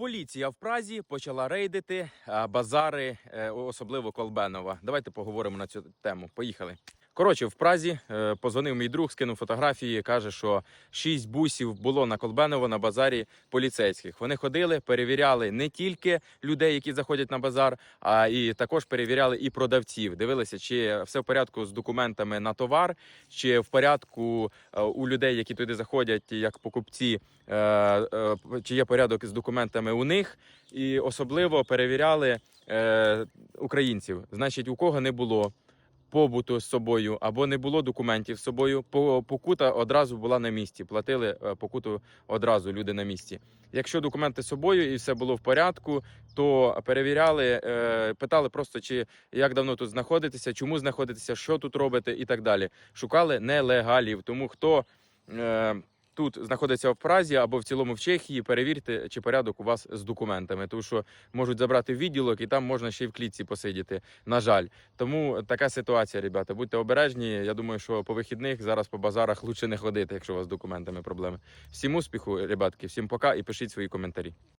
Поліція в Празі почала рейдити базари, е, особливо Колбенова. Давайте поговоримо на цю тему. Поїхали. Коротше, в Празі е, позвонив мій друг, скинув фотографії. каже, що шість бусів було на Колбеново на базарі поліцейських. Вони ходили, перевіряли не тільки людей, які заходять на базар, а і також перевіряли і продавців. Дивилися, чи все в порядку з документами на товар, чи в порядку е, у людей, які туди заходять, як покупці, е, е, чи є порядок з документами у них, і особливо перевіряли е, українців. Значить, у кого не було побуту з собою або не було документів з собою, по- покута одразу була на місці. Платили е, покуту одразу люди на місці. Якщо документи з собою і все було в порядку, то перевіряли, е, питали просто, чи як давно тут знаходитися, чому знаходитися, що тут робите, і так далі. Шукали нелегалів. Тому хто е, тут знаходиться в Празі або в цілому в Чехії, перевірте, чи порядок у вас з документами, тому що можуть забрати відділок, і там можна ще й в клітці посидіти. На жаль, тому така ситуація, ребята. Будьте обережні. Я думаю, що по вихідних зараз по базарах лучше не ходити, якщо у вас з документами проблеми. Всім успіху, ребятки, всім пока і пишіть свої коментарі.